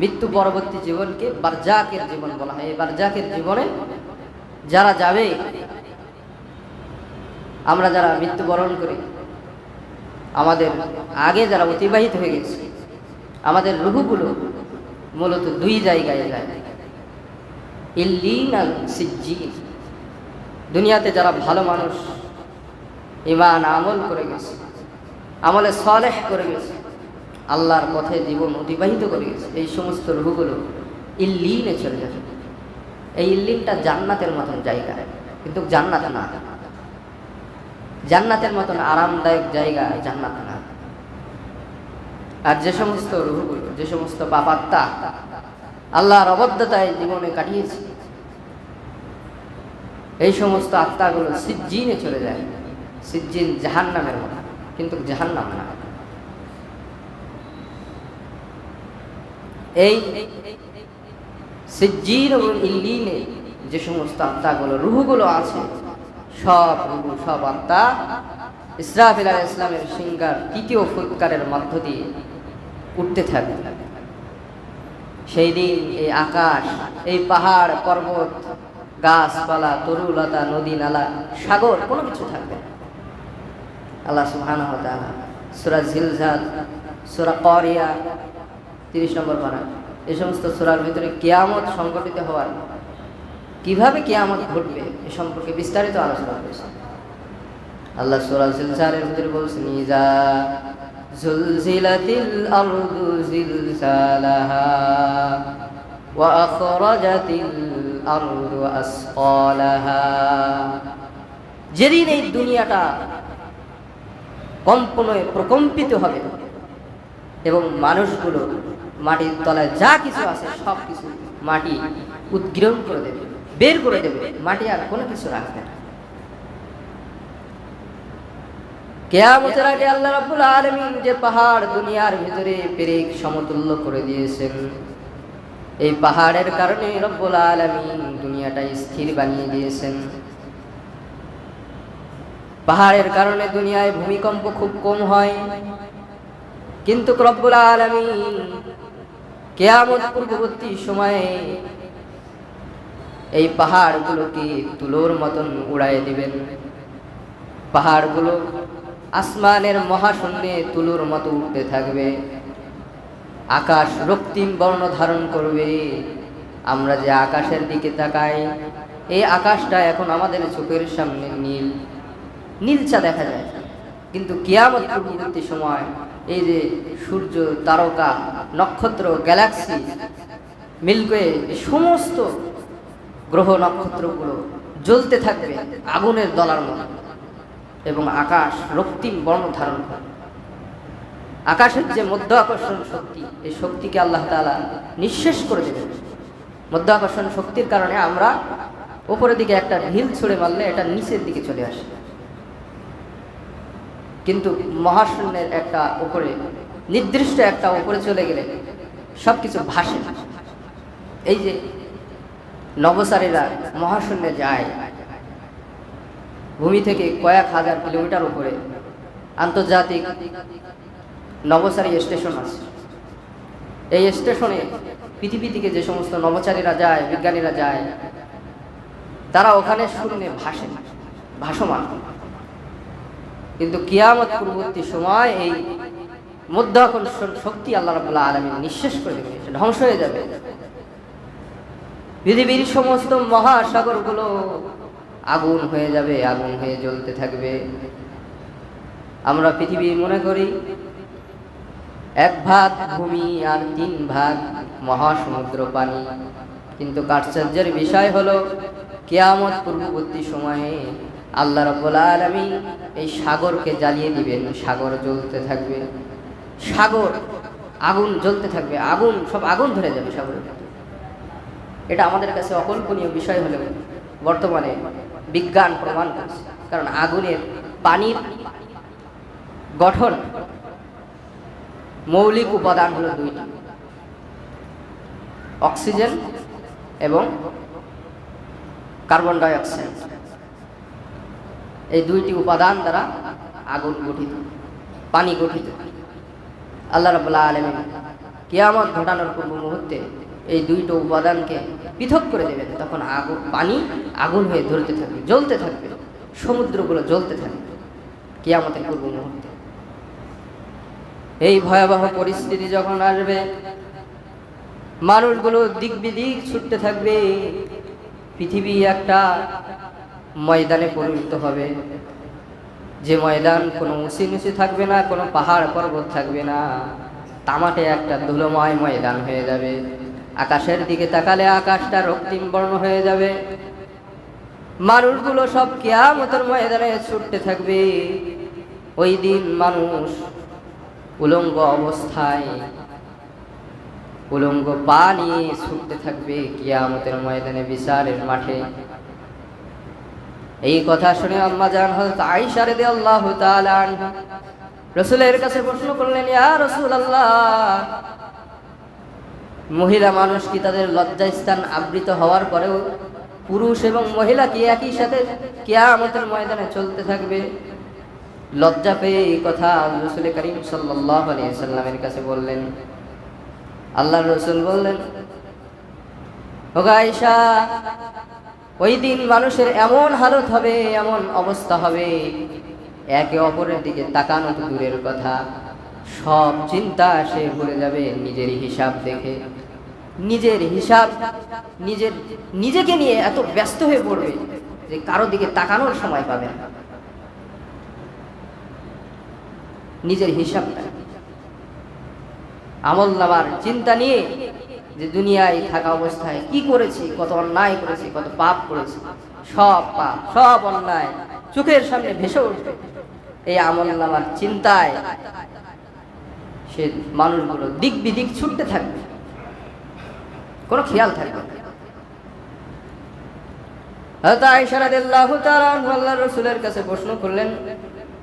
মৃত্যু পরবর্তী জীবনকে বারজাকের জীবন বলা হয়। এই বারজাকের জীবনে যারা যাবে, আমরা যারা মৃত্যুবরণ করি, আমাদের আগে যারা অতিবাহিত হয়ে গেছে, আমাদের রুহুগুলো মূলত দুই জায়গায় যায়। আর সিজ্জিন। দুনিয়াতে যারা ভালো মানুষ ইমান আমল করে গেছে, আমলে সলেহ করে গেছে আল্লাহর পথে জীবন অতিবাহিত করে গেছে। এই সমস্ত রুহগুলো ইল্লিনে চলে যাবে। এই ইল্লিনটা জান্নাতের মতন জায়গা। কিন্তু জান্নাত না। জান্নাতের মতন আরামদায়ক জায়গা জান্নাত না। আর যে সমস্ত রুহগুলো যে সমস্ত পাপাত্তা আল্লাহর অবদ্ধতায় জীবনে কাটিয়েছে, এই সমস্ত আত্মাগুলো সিজ্জিনে চলে যায়। সিজ্জিন জাহান নামের মতো। কিন্তু জাহান নাম না। এই এবং ইল্লিনে যে সমস্ত আত্মাগুলো, রুহগুলো আছে, সব রুহু, সব আত্মা ইসরাফিল ইসলামের সিঙ্গার তৃতীয় ফুৎকারের মধ্য দিয়ে উঠতে থাকবে সেই দিন এই আকাশ, এই পাহাড়, পর্বত, গাছপালা, তরুলতা, নদী, নালা, সাগর, কোনো কিছু থাকবে। আল্লাহ সুবহান সুরা ঝিলঝাল সুরা করিয়া তিরিশ নম্বর পারা। এ সমস্ত সুরার ভিতরে কেয়ামত সংগঠিত হওয়ার কীভাবে কেয়ামত ঘটবে এ সম্পর্কে বিস্তারিত আলোচনা করেছে। আল্লাহ সুরা জিলজালের ভিতরে বলছেন, ইজা জুলজিলাতিল আরদু ওয়া আখরাজাতিল আরদু যেদিন এই দুনিয়াটা কম্পনে প্রকম্পিত হবে এবং মানুষগুলো মাটির তলায় যা কিছু আছে, সব কিছু মাটি উদ্গ্রহণ করে দেবে, বের করে দেবে, মাটি আর কোনো কিছু রাখবে না। কেয়ামতের আগে আল্লাহ যে পাহাড় দুনিয়ার ভিতরে পেরেক সমতুল্য করে দিয়েছেন, এই পাহাড়ের কারণে রব্বুল আলামিন দুনিয়াটা স্থির বানিয়ে দিয়েছেন। পাহাড়ের কারণে দুনিয়ায় ভূমিকম্প খুব কম হয়, কিন্তু রব্বুল আলামিন কেয়ামত পূর্ববর্তী সময়ে এই পাহাড়গুলোকে তুলোর মতন উড়াই দিবেন। পাহাড়গুলো আসমানের মহাশূন্যে তুলোর মতো উঠতে থাকবে। আকাশ রক্তিম বর্ণ ধারণ করবে। আমরা যে আকাশের দিকে তাকাই, এই আকাশটা এখন আমাদের চোখের সামনে নীল। নীলচা দেখা যায়। কিন্তু কিয়ামত পূর্ববর্তী সময় এই যে সূর্য, তারকা, নক্ষত্র গ্যালাক্সি মিল্কওয়ে সমস্ত গ্রহ নক্ষত্রগুলো জ্বলতে থাকবে আগুনের দলার মতো এবং আকাশ রক্তিম বর্ণ ধারণ করে। আকাশের যে মধ্য আকর্ষণ শক্তি, এই শক্তিকে আল্লাহ তাআলা নিঃশেষ করে দেবে মধ্য আকর্ষণ শক্তির কারণে আমরা ওপরের দিকে একটা ঢিল ছুঁড়ে মারলে এটা নিচের দিকে চলে আসে। কিন্তু মহাশূন্যের একটা উপরে, নির্দিষ্ট একটা উপরে চলে গেলে সব কিছু ভাসে। এই যে নবসারীরা মহাশূন্যে যায়, ভূমি থেকে কয়েক হাজার কিলোমিটার উপরে, আন্তর্জাতিক নবসারী স্টেশন আছে। এই স্টেশনে পৃথিবী থেকে যে সমস্ত নবচারীরা যায়, বিজ্ঞানীরা যায়, তারা ওখানে শূন্যে ভাসে ভাসমান। কিন্তু কিয়ামত পূর্ববর্তী সময় এই মধ্যাকর্ষণ শক্তি আল্লাহ রাবুল্লাহ আলমী নিঃশেষ করে দেবে ধ্বংস হয়ে যাবে। পৃথিবীর সমস্ত মহাসাগরগুলো আগুন হয়ে যাবে, আগুন হয়ে জ্বলতে থাকবে। আমরা পৃথিবী মনে করি, এক ভাগ ভূমি আর তিন ভাগ মহাসমুদ্র পানি। কিন্তু কাশ্চর্যের বিষয় হলো, কেয়ামত পূর্ববর্তী সময়ে আল্লাহ রব্বুল আলমী এই সাগরকে জ্বালিয়ে দিবেন, সাগর জ্বলতে থাকবে। সাগর আগুন জ্বলতে থাকবে, আগুন, সব আগুন ধরে যাবে সাগরের এটা আমাদের কাছে অকল্পনীয় বিষয় হলেও বর্তমানে বিজ্ঞান প্রমাণ করছে। কারণ আগুনের পানির গঠন, মৌলিক উপাদান হলো দুইটি। অক্সিজেন এবং কার্বন ডাই অক্সাইড এই দুইটি উপাদান দ্বারা আগুন গঠিত, পানি গঠিত। আল্লাহ রবুল্লাহ আলমিন কেয়ামত ঘটানোর পূর্ব মুহূর্তে এই দুইটো উপাদানকে পৃথক করে দেবেন। তখন আগুন, পানি আগুন হয়ে ধরতে থাকবে, জ্বলতে থাকবে, সমুদ্রগুলো জ্বলতে থাকবে কেয়ামতের পূর্ব মুহূর্তে। এই ভয়াবহ পরিস্থিতি যখন আসবে, মানুষগুলো দিক বিদিক ছুটতে থাকবে, পৃথিবী একটা ময়দানে পরিণত হবে। যে ময়দান কোনো উঁচি নিচি থাকবে না, কোনো পাহাড় পর্বত থাকবে না। তামাটে একটা ধুলোময় ময়দান হয়ে যাবে। আকাশের দিকে তাকালে আকাশটা রক্তিম বর্ণ হয়ে যাবে। মানুষগুলো সব কেয়ামতের ময়দানে ছুটতে থাকবে। ওই দিন মানুষ উলঙ্গ অবস্থায়, উলঙ্গ পা নিয়ে ছুটতে থাকবে কিয়ামতের ময়দানে, বিচারের মাঠে। এই কথা শুনে আম্মা জান হযরত আয়েশা রাদিয়াল্লাহু তাআলা আনহা রাসূলের কাছে প্রশ্ন করলেন, ইয়া রাসূলুল্লাহ, মহিলা মানুষ কি তাদের লজ্জা স্থান আবৃত হওয়ার পরেও পুরুষ এবং মহিলা কি একই সাথে কিয়ামতের ময়দানে চলতে থাকবে? লজ্জা পেয়ে এই কথা রসুল করিম সাল্লাল্লাহু আলাইহি সাল্লামের কাছে বললেন। আল্লাহ রসুল বললেন, ওগা আয়েশা ওই দিন মানুষের এমন হালত হবে, এমন অবস্থা হবে। একে অপরের দিকে তাকানো দূরের কথা। সব চিন্তা সে ভরে যাবে নিজের হিসাব দেখে। নিজের হিসাব, নিজের, নিজেকে নিয়ে এত ব্যস্ত হয়ে পড়বে যে কারও দিকে তাকানোর সময় পাবে না। নিজের হিসাবটা। আমল নামার চিন্তা নিয়ে যে দুনিয়ায় থাকা অবস্থায় কি করেছি, কত অন্যায় করেছি, কত পাপ করেছি, সব পাপ, সব অন্যায় চোখের সামনে ভেসে উঠবে। এই আমল নামার চিন্তায় সে মানুষগুলো দিক বিদিক ছুটতে থাকবে। কোনো খেয়াল থাকবে আল্লাহর রাসূলের কাছে প্রশ্ন করলেন,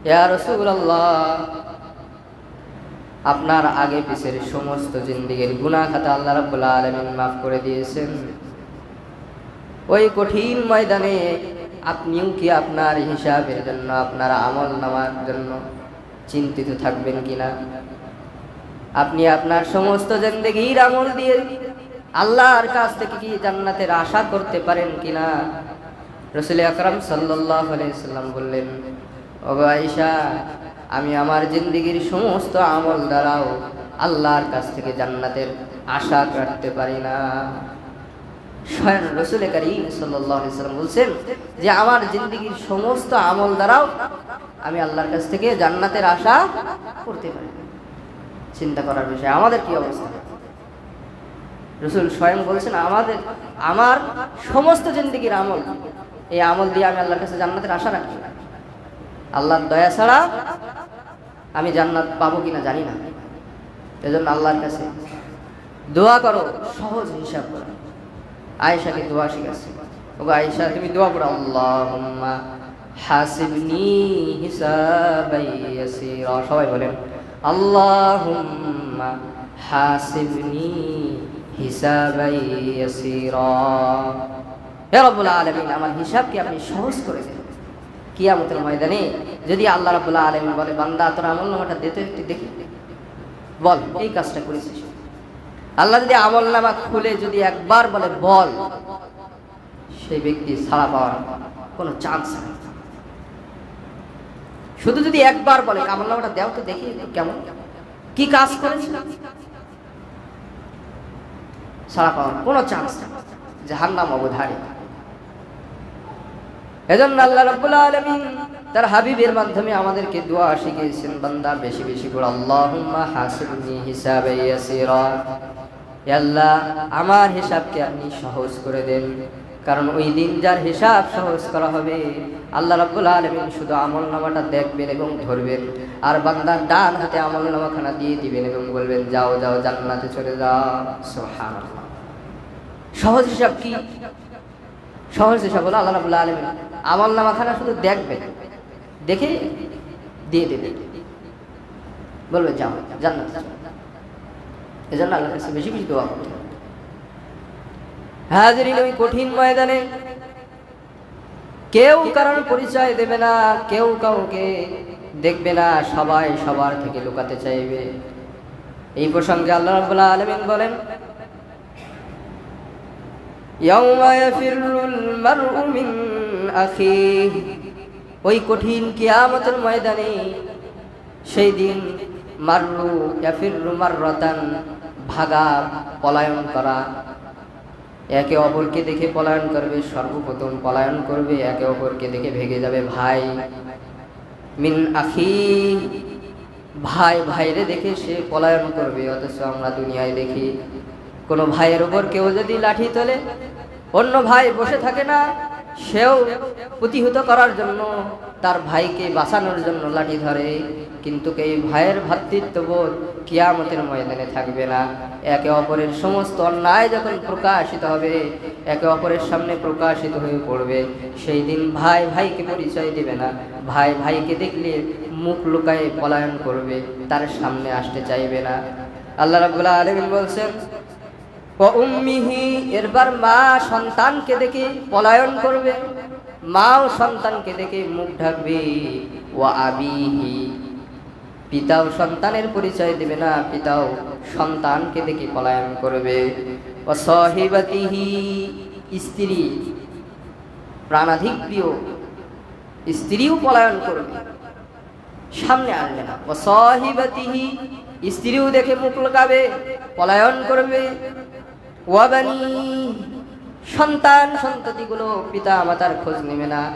ইয়া রাসূলুল্লাহ আপনার আগে পিছের সমস্ত জিন্দিগির গুনাহ খাতা আল্লাহ রাব্বুল আলামিন মাফ করে দিয়েছেন। ওই কঠিন ময়দানে আপনিও কি আপনার হিসাবের জন্য, আপনার আমল নামার জন্য চিন্তিত থাকবেন কিনা? আপনি আপনার সমস্ত জিন্দেগির আমল দিয়ে আল্লাহর কাছ থেকে কি জান্নাতের আশা করতে পারেন কিনা? রসুল আকরাম সাল্লাহ আলাইসাল্লাম বললেন, ওগো আয়েশা আমি আমার জিন্দিগির সমস্ত আমল দ্বারাও আল্লাহর কাছ থেকে জান্নাতের আশা রাখতে পারি না। স্বয়ং রসুল করিম সাল্লাম বলছেন যে, আমার জিন্দিগির সমস্ত আমল দ্বারাও আমি আল্লাহর কাছ থেকে জান্নাতের আশা করতে পারি। চিন্তা করার বিষয়, আমাদের কি অবস্থা? রসুল স্বয়ং বলছেন, আমাদের, আমার সমস্ত জিন্দিগির আমল, এই আমল দিয়ে আমি আল্লাহর কাছে জান্নাতের আশা রাখি। আল্লাহর দয়া ছাড়া আমি জান্নাত পাবো কিনা জানি না। এজন্য আল্লাহর কাছে দোয়া করো, সহজ হিসাব করো। আয়েশাকে দোয়া শিখাচ্ছে। ওগো আয়েশা, তুমি দোয়া করো, আল্লাহুম্মা হাসিবনি হিসাবাই ইয়াসীরা। সবাই বলেন, আল্লাহুম্মা হাসিবনি হিসাবাই ইয়াসীরা। হে রব্বুল আলামিন, আমার হিসাবকে আপনি সহজ করে দেন। কিয়ামতের ময়দানে যদি আল্লাহ রাব্বুল আলামিন বলে, বান্দা, তোর আমল নামাটা দিতে একটু দেখি। বল, এই কাজটা করেছিস। আল্লাহ যদি আমল নামা খুলে যদি একবার বলে, বল, সেই ব্যক্তি ছাড়া পাওয়ার কোনো চান্স নেই। শুধু যদি একবার বলে, আমল নামাটা দেও তো দেখি কেমন। কি কাজ করেছি? ছাড়া পাওয়ার কোনো চান্স নেই। জাহান্নাম অবধারী এজন্য আল্লাহ রাব্বুল আলামিন তার হাবিবের মাধ্যমে আমাদেরকে দোয়া শিখিয়েছেন, বান্দা, বেশি বেশি করে, আল্লাহুম্মা হাসিবনি হিসাবে ইয়াসিরা। আল্লাহ, আমার হিসাবকে আপনি সহজ করে দেন, কারণ ওই দিন যার হিসাব সহজ করা হবে, আল্লাহ রাব্বুল আলামিন শুধু আমল নামাটা দেখবেন এবং ধরবেন, আর বান্দার ডান হাতে আমল নামাখানা দিয়ে দিবেন এবং বলবেন, যাও যাও, জান্নাতে চলে যাও। সুবহানাল্লাহ। সহজ হিসাব কি? সহজ হিসাব হলো আল্লাহ রাবুল্লাহ আলমিন আমল নামাখানা শুধু দেখবে, দেখে দিয়ে দেবে। বলবে, যাও, জান্নাত এই জন্য আল্লাহর কাছে বেশি বেশি দোয়া হাজিরিন ওই কঠিন ময়দানে কেউ কারণ পরিচয় দেবে না, কেউ কাউকে দেখবে না, সবাই সবার থেকে লুকাতে চাইবে। এই প্রসঙ্গে আল্লাহ রাব্বুল আলামিন বলেন ইয়াউমা ইয়াফিরুল মারউ মিন আখিহি ওই কঠিন কিয়ামতের ময়দানে সেই দিন মাররু ইয়াফিরু মাররাতান ভাগা পলায়ন করা। একে অপরকে দেখে পলায়ন করবে, সর্বপ্রথম পলায়ন করবে, একে অপরকে দেখে ভেগে যাবে ভাই। মিন আখি, ভাই ভাইরে দেখে সে পলায়ন করবে, অথচ আমরা দুনিয়ায় দেখি কোনো ভাইয়ের ওপর কেউ যদি লাঠি তোলে, অন্য ভাই বসে থাকে না, সেও প্রতিহত করার জন্য তার ভাইকে বাঁচানোর জন্য লাঠি ধরে। কিন্তু এই ভাইয়ের ভ্রাতৃত্ববোধ কিয়ামতের ময়দানে থাকবে না। একে অপরের সমস্ত অন্যায় যখন প্রকাশিত হবে, একে অপরের সামনে প্রকাশিত হয়ে পড়বে। সেই দিন ভাই ভাইকে পরিচয় দেবে না। ভাই ভাইকে দেখলে মুখ লুকায় পলায়ন করবে, তার সামনে আসতে চাইবে না। আল্লাহ রাবুল্লাহ আলমিন বলছেন উম্মিহি, এরবার মা সন্তানকে দেখে পলায়ন করবে। মাও সন্তানকে দেখে মুখ ঢাকবে। ও আবিহি, পিতাও সন্তানের পরিচয় দেবে না, পিতাও সন্তানকে দেখে পলায়ন করবে। ও সহিবাতিহি, স্ত্রী, প্রাণাধিক প্রিয়, স্ত্রীও পলায়ন করবে। সামনে আনবে না। ও সহিবাতিহি, স্ত্রীও দেখে মুখ লোকাবে পলায়ন করবে। ওয়াবানি সন্তান, সন্ততিগুলো পিতা মাতার খোঁজ নেবে না।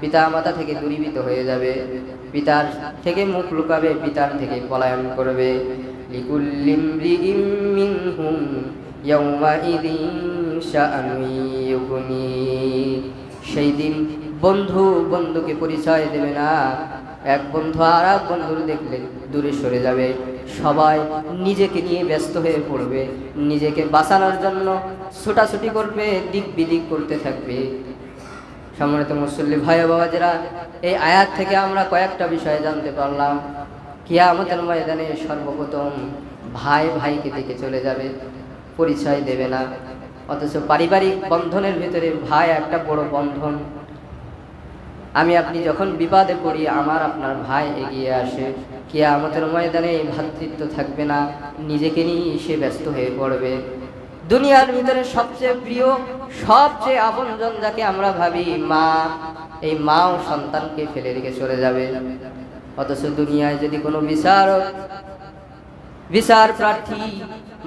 পিতা মাতা থেকে দূরীভূত হয়ে যাবে। পিতার থেকে মুখ লুকাবে, পিতার থেকে পলায়ন করবে। সেই দিন বন্ধু বন্ধুকে পরিচয় দেবে না। এক বন্ধু আর এক বন্ধুর দেখলে দূরে সরে যাবে। সবাই নিজেকে নিয়ে ব্যস্ত হয়ে পড়বে। নিজেকে বাঁচানোর জন্য ছোটাছুটি করবে দিক বিদিক করতে থাকবে। সম্মানিত মুসল্লি ভাই বাবাজেরা, এই আয়াত থেকে আমরা কয়েকটা বিষয় জানতে পারলাম। কিয়ামতের ময়দানে সর্বপ্রথম ভাই ভাইকে দেখে চলে যাবে, পরিচয় দেবে না। অথচ পারিবারিক বন্ধনের ভিতরে ভাই একটা বড় বন্ধন। আমি আপনি যখন বিবাদে পড়ি, আমার আপনার ভাই এগিয়ে আসে। কে আমাদের ময়দানে এই ভ্রাতৃত্ব থাকবে না, নিজেকে নিয়ে সে ব্যস্ত হয়ে পড়বে। দুনিয়ার ভিতরে সবচেয়ে প্রিয়, সবচেয়ে আপনজন যাকে আমরা ভাবি মা, এই মাও সন্তানকে ফেলে রেখে চলে যাবে। অথচ দুনিয়ায় যদি কোনো বিচারক, বিচার প্রার্থী,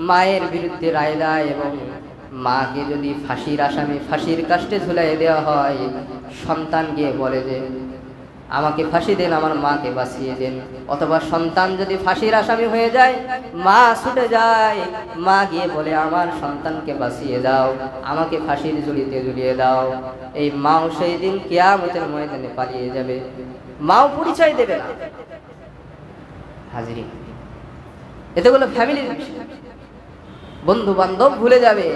মায়ের বিরুদ্ধে রায় দেয় এবং মাকে যদি ফাঁসির আসামি ফাঁসির কাষ্টে ঝুলাই দেওয়া হয় সন্তান গিয়ে বলে যে, আমাকে ফাঁসি দেন, আমার মাকে বাঁচিয়ে দেন। অথবা সন্তান যদি ফাঁসির আসামি হয়ে যায়, মা ছুটে যায়, মা গিয়ে বলে, আমার সন্তানকে বাঁচিয়ে দাও, আমাকে ফাঁসির ঝুলিতে ঝুলিয়ে দাও। এই মাও সেই দিন কেয়ামতের ময়দানে পালিয়ে যাবে। মাও পরিচয় দেবে না। হাজিরি এতগুলো ফ্যামিলির বিষয়। বন্ধু বান্ধব ভুলে যাবে।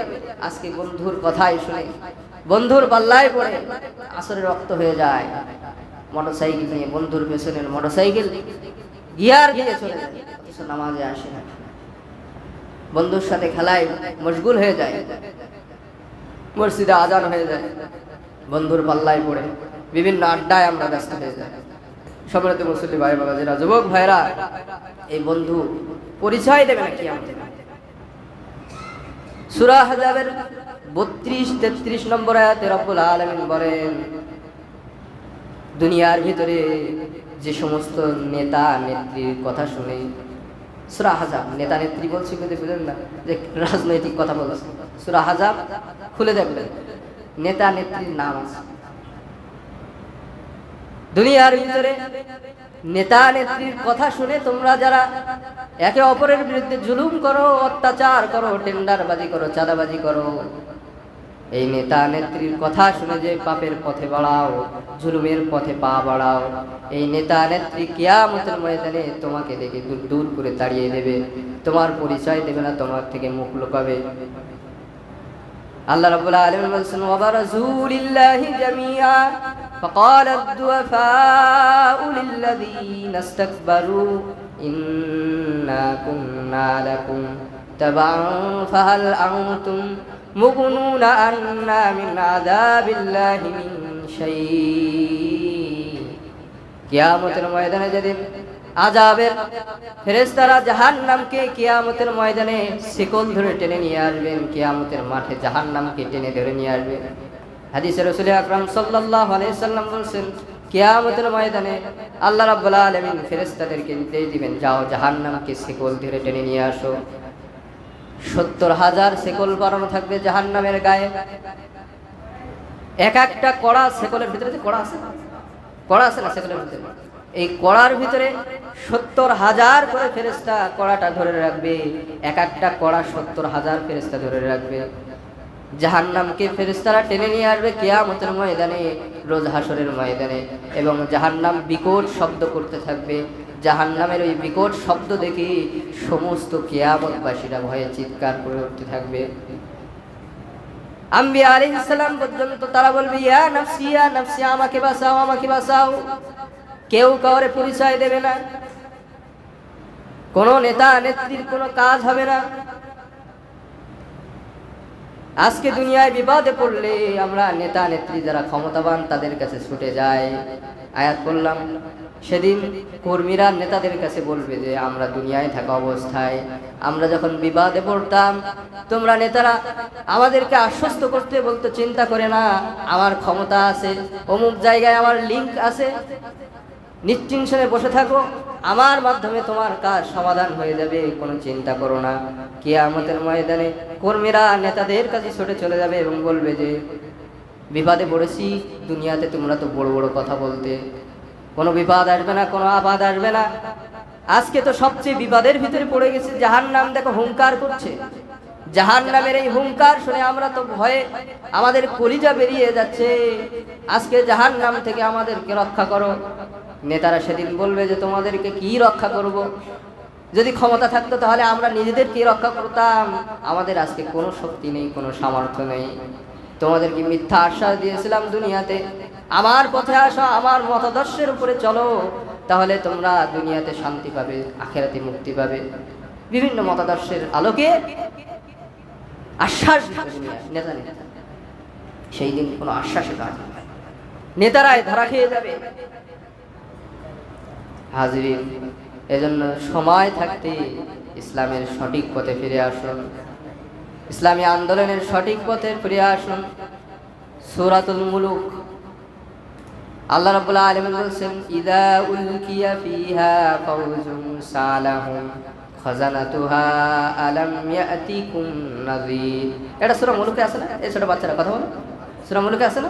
আজকে বন্ধুর কথাই শুনে, বন্ধুর পাল্লায় পড়ে আসরে রক্ত হয়ে যায়। মোটরসাইকেল নিয়ে বন্ধুর পেছনের মোটরসাইকেল গিয়ার দিয়ে চলে যায় নামাজে আসে না। বন্ধুর সাথে খেলায় মশগুল হয়ে যায়, মসজিদে আজান হয়ে যায়, বন্ধুর পাল্লায় পড়ে বিভিন্ন আড্ডায় আমরা ব্যস্ত হয়ে যাই। সম্রাট মুসল্লি ভাই বাবাজিরা যুবক ভাইরা এই বন্ধু পরিচয় দেবে নাকি আমাদের সুরা বত্রিশ, তেত্রিশ নম্বর আয়াতে আলমিন বলেন, দুনিয়ার ভিতরে যে সমস্ত নেতা নেত্রীর কথা শুনে, সুরা হাজাব, নেতা নেত্রী বলছি কিন্তু বুঝলেন না। যে রাজনৈতিক কথা বলছে সুরা হাজাব খুলে দেখবেন, নেতা নেত্রীর নাম আছে। দুনিয়ার ভিতরে নেতা নেত্রীর কথা শুনে তোমরা যারা একে অপরের বিরুদ্ধে জুলুম করো, অত্যাচার করো, টেন্ডারবাজি করো, চাঁদাবাজি করো, এই নেতা নেত্রীর কথা শুনে যে পাপের পথে বাড়াও, জুলুমের পথে পা বাড়াও, এই নেতা নেত্রী কিয়ামতের ময়দানে তোমাকে দেখে দূর দূর করে তাড়িয়ে দেবে, তোমার পরিচয় দেবে না, তোমার থেকে মুখ লুকাবে। আল্লাহ রাব্বুল আলামিন বলছেন فقال الضعفاء للذين استكبروا إنا كنا لكم تبعا فهل أنتم مغنون عنا من عذاب الله من شيء কিয়ামতের ময়দানে যেদিন আজাবের ফেরেস্তারা জাহান নামকে কিয়ামতের ময়দানে শিকল ধরে টেনে নিয়ে আসবেন কিয়ামতের মাঠে জাহান নামকে টেনে ধরে নিয়ে আসবেন হাদিসের রসুল আকরাম সাল্লাল্লাহু আলাইহি সাল্লাম বলছেন, কিয়ামতের ময়দানে আল্লাহ রাব্বুল আলামিন ফেরেশতাদেরকে নির্দেশ দিবেন, যাও জাহান্নামকে শিকল ধরে টেনে নিয়ে আসো। সত্তর হাজার শেকল বানানো থাকবে জাহান্নামের গায়ে। এক একটা কড়া শেকলের ভিতরে কড়া আছে কড়া আছে না শেকলের ভিতরে? এই কড়ার ভিতরে সত্তর হাজার করে ফেরেস্তা কড়াটা ধরে রাখবে। এক একটা কড়া সত্তর হাজার ফেরেস্তা ধরে রাখবে। জাহান্নামকে ফেরেস্তারা টেনে নিয়ে আসবে কেয়ামতের ময়দানে, রোজ হাসরের ময়দানে। এবং জাহান্নাম বিকট শব্দ করতে থাকবে। জাহান্নামের ওই বিকট শব্দ দেখে সমস্ত কেয়ামতবাসীরা ভয়ে চিৎকার করে উঠতে থাকবে। আম্বি আলাইহিস সালাম পর্যন্ত তারা বলবে, ইয়া নাফসি ইয়া নাফসি, আমাকে বাঁচাও আমাকে বাঁচাও। কেউ কাউরে পরিচয় দেবে না। কোনো নেতা, নেত্রীর কোনো কাজ হবে না। আজকে দুনিয়ায় বিবাদে পড়লে আমরা নেতা, নেত্রী যারা ক্ষমতাবান তাদের কাছে ছুটে যাই। আয়াত করলাম সেদিন কর্মীরা নেতাদের কাছে বলবে যে, আমরা দুনিয়ায় থাকা অবস্থায়, আমরা যখন বিবাদে পড়তাম, তোমরা নেতারা আমাদেরকে আশ্বস্ত করতে বলতো চিন্তা করে না, আমার ক্ষমতা আছে, অমুক জায়গায় আমার লিঙ্ক আছে। নিশ্চিংসনে বসে থাকো, আমার মাধ্যমে তোমার কাজ সমাধান হয়ে যাবে, কোনো চিন্তা করো না। কিয়ামতের ময়দানে কর্মীরা নেতাদের কাছে ছুটে চলে যাবে এবং বলবে যে বিবাদে পড়েছি, দুনিয়াতে তোমরা তো বড় বড় কথা বলতে। কোনো বিপদ আসবে না, কোনো আবাদ আসবে না। আজকে তো সবচেয়ে বিবাদের ভিতরে পড়ে গেছে জাহান নাম দেখো হুঙ্কার করছে। জাহান নামের এই হুঙ্কার শুনে আমরা তো ভয়ে আমাদের কলিজা বেরিয়ে যাচ্ছে। আজকে জাহান নাম থেকে আমাদেরকে রক্ষা করো। নেতারা সেদিন বলবে যে তোমাদেরকে কি রক্ষা করব। যদি ক্ষমতা থাকতো তাহলে আমরা নিজেদেরকে রক্ষা করতাম। আমাদের আজকে কোনো শক্তি নেই, কোনো সামর্থ্য নেই। তোমাদেরকে মিথ্যা আশ্বাস দিয়েছিলাম দুনিয়াতে। আমার পথে আসো, আমার মতাদর্শের উপরে চলো। তাহলে তোমরা দুনিয়াতে শান্তি পাবে, আখেরাতে মুক্তি পাবে। বিভিন্ন মতাদর্শের আলোকে আশ্বাস নেতা নেতা। সেই দিন কোনো আশ্বাসে কাজ। নেতারাই ধরা খেয়ে যাবে। হাজরিন। এজন্য সময় থাকতে ইসলামের সঠিক পথে ফিরে আসুন। ইসলামী আন্দোলনের সঠিক পথে ফিরে আসুন। সুরাতুল মুলুক। আল্লাহ রাব্বুল আলামিন বলেন ইদা উলকিয়া ফিহা ফাউজুন সালাহুম, খাজানাতুহা আলাম ইয়াতিকুম নাযীর। এটা সূরা মুলুকে আছে না? এই ছোট বাচ্চারা কথা বলে। সূরা মুলুকে আছে না?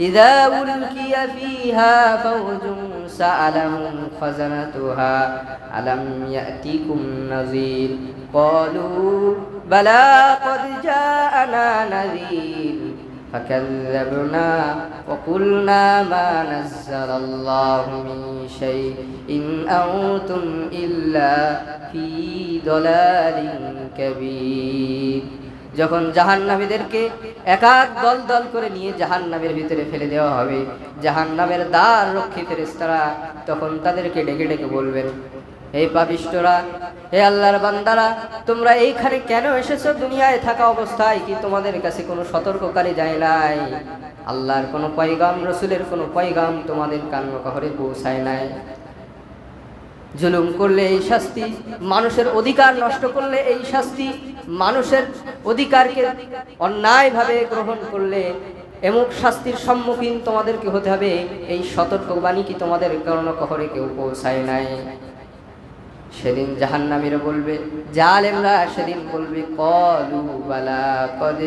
إذا ألقي فيها فوج سألهم خزنتها ألم يأتكم نذير؟ قالوا بلى قد جاءنا نذير. فكذبنا وقلنا ما نزل الله من شيء إن أنتم إلا في ضلال كبير. যখন জাহান্নামীদেরকে এক এক দল দল করে নিয়ে জাহান্নামের ভিতরে ফেলে দেওয়া হবে, জাহান্নামের দ্বার রক্ষী ফেরেস্তারা তখন তাদেরকে ডেকে ডেকে বলবেন এই পাপিষ্টরা, হে আল্লাহর বান্দারা, তোমরা এইখানে কেন এসেছ? দুনিয়ায় থাকা অবস্থায় কি তোমাদের কাছে কোনো সতর্ককারী যায় নাই? আল্লাহর কোনো পয়গাম, রসুলের কোনো পয়গাম তোমাদের কান্নকহরে পৌঁছায় নাই। জুলুম করলে এই শাস্তি, মানুষের অধিকার নষ্ট করলে এই শাস্তি মানুষের অধিকারকে অন্যায়ভাবে গ্রহণ করলে এমুক শাস্তির সম্মুখীন তোমাদেরকে হতে হবে। এই সতর্কবাণী কি তোমাদের কর্ণকহরে কেউ পৌঁছায় নাই? সেদিন জাহান্নামীরা বলবে, জালেমরা সেদিন বলবে, কলু বালা কদ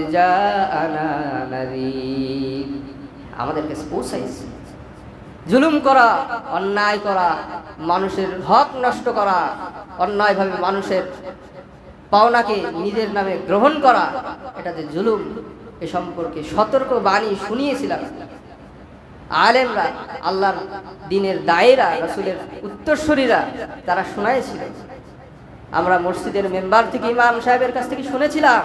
আমাদের কাছে পৌঁছাইছে। জুলুম করা, অন্যায় করা, মানুষের হক নষ্ট করা, অন্যায়ভাবে মানুষের পাওনাকে নিজের নামে গ্রহণ করা এটা যে জুলুম, এ সম্পর্কে সতর্ক বাণী শুনিয়েছিলাম। আলেমরা আল্লাহর দিনের দায়েরা, রসুলের উত্তরস্বরীরা তারা শোনাইছিল। আমরা মসজিদের মেম্বার থেকে ইমাম সাহেবের কাছ থেকে শুনেছিলাম।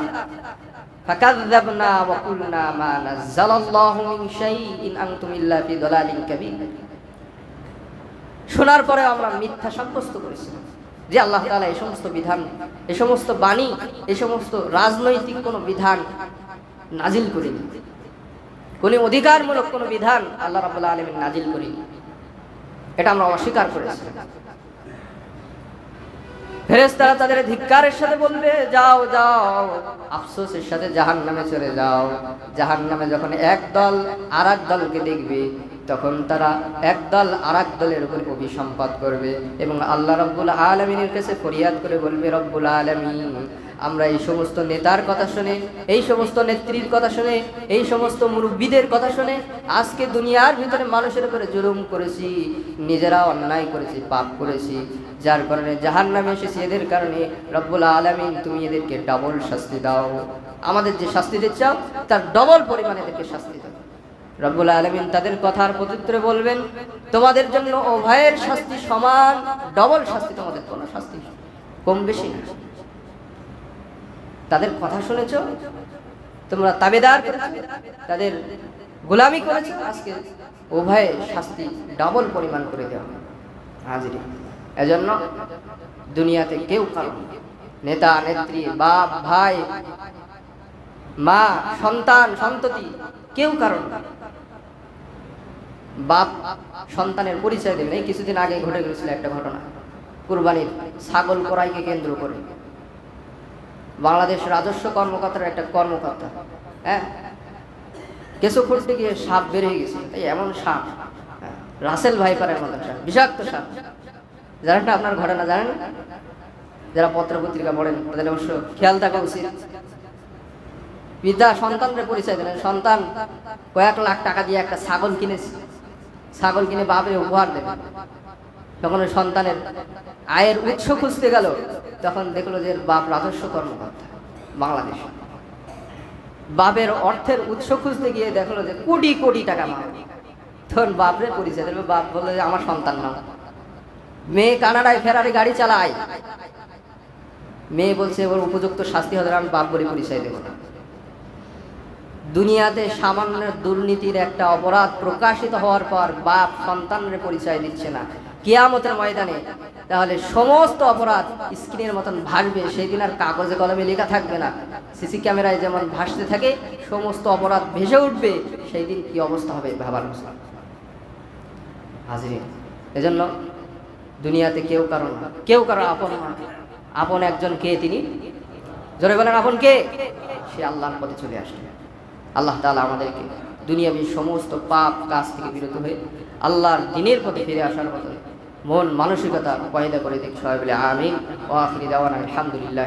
শোনার পরে আমরা মিথ্যা সাব্যস্ত করেছিলাম। যে আল্লাহ তাআলা এই সমস্ত বিধান, এই সমস্ত বাণী, এই সমস্ত রাজনৈতিক কোনো বিধান নাজিল করেনি। কোন অধিকারমূলক কোনো বিধান আল্লাহ রাবুল্লাহ আলমিন নাজিল করিনি। এটা আমরা অস্বীকার করেছি। ফেরেশতারা তাদের ধিক্কারের সাথে বলবে, যাও যাও, আফসোসের সাথে জাহান নামে চলে যাও। জাহান নামে যখন এক দল আর দলকে দেখবে তখন তারা এক দল আর দলের উপর অভিসম্পাদ করবে এবং আল্লাহ রব্বুল আলমিনের কাছে ফরিয়াদ করে বলবে, রব্বুল আলমিন, আমরা এই সমস্ত নেতার কথা শুনে, এই সমস্ত নেত্রীর কথা শুনে, এই সমস্ত মুরব্বীদের কথা শুনে আজকে দুনিয়ার ভিতরে মানুষের উপরে জুলুম করেছি, নিজেরা অন্যায় করেছি, পাপ করেছি। যার কারণে জাহান নামে এসেছি। এদের কারণে রব্বুল আলমিন, তুমি এদেরকে ডবল শাস্তি দাও। আমাদের যে শাস্তি দিচ্ছ তার ডবল পরিমাণে এদেরকে শাস্তি দাও। রব্বুল আলমিন তাদের কথার প্রত্যুত্তরে বলবেন, তোমাদের জন্য উভয়ের শাস্তি সমান, ডবল শাস্তি তোমাদের কোনো শাস্তি কম বেশি না। তাদের কথা শুনেছ? তোমরা তাবেদার তাদের গোলামি করেছ? আজকে উভয় শাস্তি ডবল পরিমাণ করে দেওয়া হাজিরি। এজন্য দুনিয়াতে কেউ কারণ নেতা, নেত্রী, বাপ, ভাই, মা, সন্তান, সন্ততি কেউ কারণ বাপ সন্তানের পরিচয় দেবেন এই কিছুদিন আগে ঘটে গেছিল একটা ঘটনা। কুরবানির ছাগল করাইকে কেন্দ্র করে। বাংলাদেশ রাজস্ব কর্মকর্তার একটা কর্মকর্তা হ্যাঁ? কেঁচো খুঁড়তে গিয়ে সাপ হয়ে গেছে। এই এমন সাপ হ্যাঁ, রাসেল ভাইপারের মতন সাপ বিষাক্ত সাপ। জানেন না আপনার ঘটনা জানেন? যারা পত্র পত্রিকা পড়েন তাদের অবশ্য খেয়াল থাকা উচিত। পিতা সন্তানদের পরিচয় দিলেন। সন্তান কয়েক লাখ টাকা দিয়ে একটা ছাগল কিনেছে। ছাগল কিনে বাপের উপহার দেবে। তখন ওই সন্তানের আয়ের উৎস খুঁজতে গেল। তখন দেখল যে বাপ রাজস্ব কর্মকর্তা বাংলাদেশ। বাপের অর্থের উৎস খুঁজতে গিয়ে দেখল যে কোটি কোটি টাকা মা তখন বাপরে পরিচয় দেবে বাপ বলল যে আমার সন্তান না মেয়ে কানাডায় ফেরারি গাড়ি চালায়। মেয়ে বলছে, ওর উপযুক্ত শাস্তি হলে আমি বাপ বলে পরিচয় দেবো না। দুনিয়াতে সামান্য দুর্নীতির একটা অপরাধ প্রকাশিত হওয়ার পর বাপ সন্তানের পরিচয় দিচ্ছে না। কিয়ামতের ময়দানে তাহলে সমস্ত অপরাধ স্ক্রিনের মতন ভাসবে সেই দিন আর কাগজে কলমে লেখা থাকবে না। সিসি ক্যামেরায় যেমন ভাসতে থাকে, সমস্ত অপরাধ ভেসে উঠবে সেই দিন কি অবস্থা হবে ভাবার। হাজির এজন্য দুনিয়াতে কেউ কারণ কেউ কারও আপন আপন একজন কে তিনি? জোরে বলেন, আপন কে? সে আল্লাহর পথে চলে আসে আল্লাহ তালা আমাদেরকে দুনিয়াবী সমস্ত পাপ কাজ থেকে বিরত হয়ে আল্লাহর দিনের পথে ফিরে আসার মতো মন মানসিকতা পয়দা করে দিক। সবাই বলে আমিন। ও আখিরি আমি আলহামদুলিল্লাহ